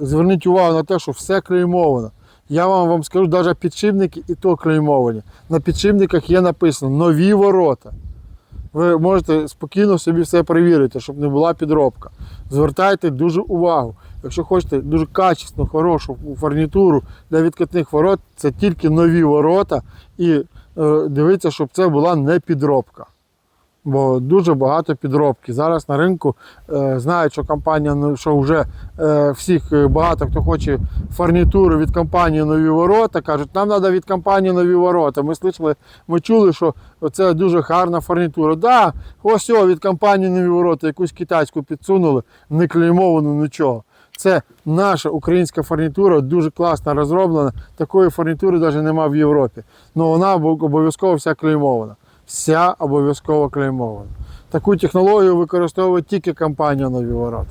Зверніть увагу на те, що все клеймовано. Я вам, вам скажу, навіть підшипники і то клеймовані. На підшипниках є написано нові ворота. Ви можете спокійно собі все перевірити, щоб не була підробка. Звертайте дуже увагу. Якщо хочете дуже качественну, хорошу фурнітуру для відкатних ворот, це тільки нові ворота і е, дивіться, щоб це була не підробка. Бо дуже багато підробки. Зараз на ринку е, знають, що компанія, ну, що вже е, всіх е, багато хто хоче фурнітуру від компанії нові ворота. Кажуть, нам треба від компанії нові ворота. Ми слышали, ми чули, що це дуже гарна фурнітура. Да, ось о, від компанії нові ворота, якусь китайську підсунули, не клеймовану нічого. Це наша українська фурнітура, дуже класно розроблена. Такої фурнітури навіть немає в Європі. Ну вона обов'язково вся клеймована. Вся обов'язково клеймована. Таку технологію використовує тільки компанія нові ворота.